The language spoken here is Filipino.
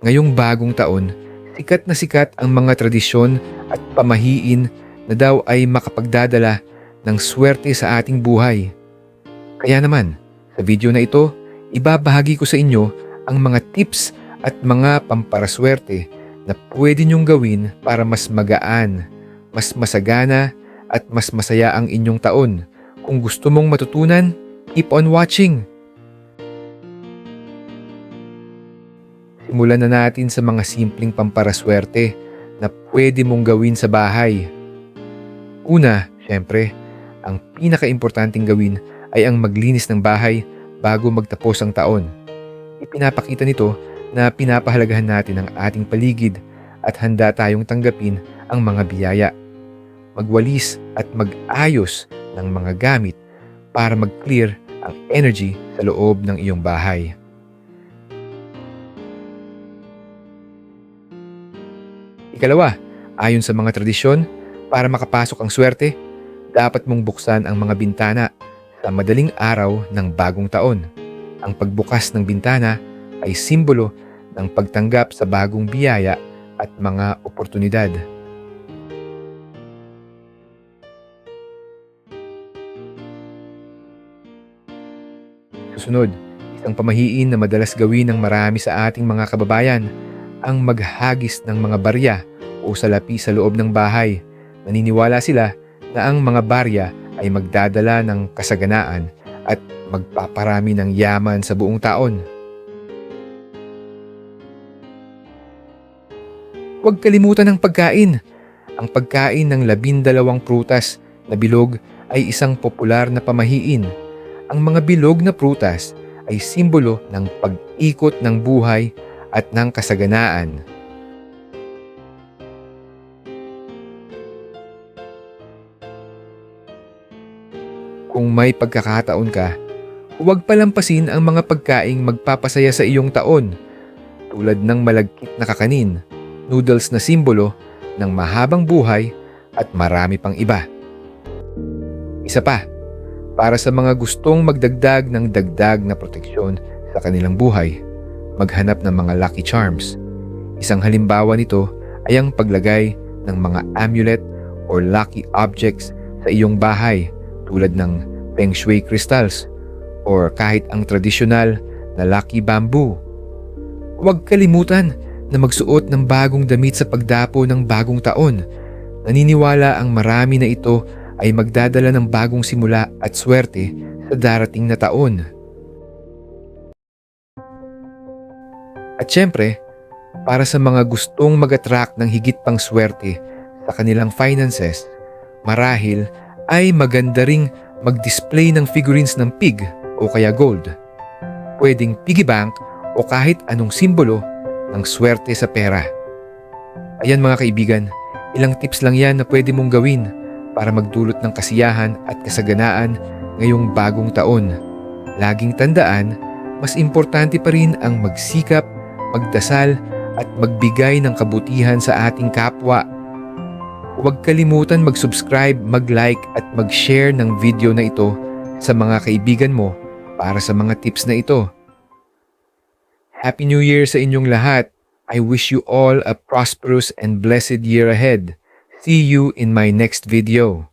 ngayong bagong taon, sikat na sikat ang mga tradisyon at pamahiin na daw ay makapagdadala ng swerte sa ating buhay. Kaya naman, sa video na ito, ibabahagi ko sa inyo ang mga tips at mga pamparaswerte na pwede niyong gawin para mas magaan, mas masagana at mas masaya ang inyong taon. Kung gusto mong matutunan, keep on watching! Simulan na natin sa mga simpleng pamparaswerte na pwede mong gawin sa bahay. Una, syempre, ang pinakaimportanting gawin ay ang maglinis ng bahay bago magtapos ang taon. Ipinapakita nito na pinapahalagahan natin ang ating paligid at handa tayong tanggapin ang mga biyaya. Magwalis at mag-ayos ng mga gamit para mag-clear ang energy sa loob ng iyong bahay. Ikalawa, ayon sa mga tradisyon, para makapasok ang swerte, dapat mong buksan ang mga bintana sa madaling araw ng bagong taon. Ang pagbukas ng bintana ay simbolo ng pagtanggap sa bagong biyaya at mga oportunidad. Susunod, isang pamahiin na madalas gawin ng marami sa ating mga kababayan ang maghagis ng mga barya o salapi sa loob ng bahay. Naniniwala sila na ang mga barya ay magdadala ng kasaganaan at magpaparami ng yaman sa buong taon. Huwag kalimutan ang pagkain. Ang pagkain ng labindalawang prutas na bilog ay isang popular na pamahiin. Ang mga bilog na prutas ay simbolo ng pag-ikot ng buhay at ng kasaganaan. Kung may pagkakataon ka, huwag palampasin ang mga pagkaing magpapasaya sa iyong taon tulad ng malagkit na kakanin, noodles na simbolo ng mahabang buhay at marami pang iba. Isa pa, para sa mga gustong magdagdag ng dagdag na proteksyon sa kanilang buhay, maghanap ng mga lucky charms. Isang halimbawa nito ay ang paglagay ng mga amulet or lucky objects sa iyong bahay tulad ng feng shui crystals or kahit ang tradisyonal na lucky bamboo. Huwag kalimutan na magsuot ng bagong damit sa pagdapo ng bagong taon. Naniniwala ang marami na ito ay magdadala ng bagong simula at swerte sa darating na taon. At syempre, para sa mga gustong mag-attract ng higit pang swerte sa kanilang finances, marahil ay maganda ring mag-display ng figurines ng pig o kaya gold. Pwedeng piggy bank o kahit anong simbolo ng swerte sa pera. Ayan mga kaibigan, ilang tips lang yan na pwede mong gawin para magdulot ng kasiyahan at kasaganaan ngayong bagong taon. Laging tandaan, mas importante pa rin ang magsikap, magdasal at magbigay ng kabutihan sa ating kapwa. Huwag kalimutan mag-subscribe, mag-like at mag-share ng video na ito sa mga kaibigan mo para sa mga tips na ito. Happy New Year sa inyong lahat. I wish you all a prosperous and blessed year ahead. See you in my next video.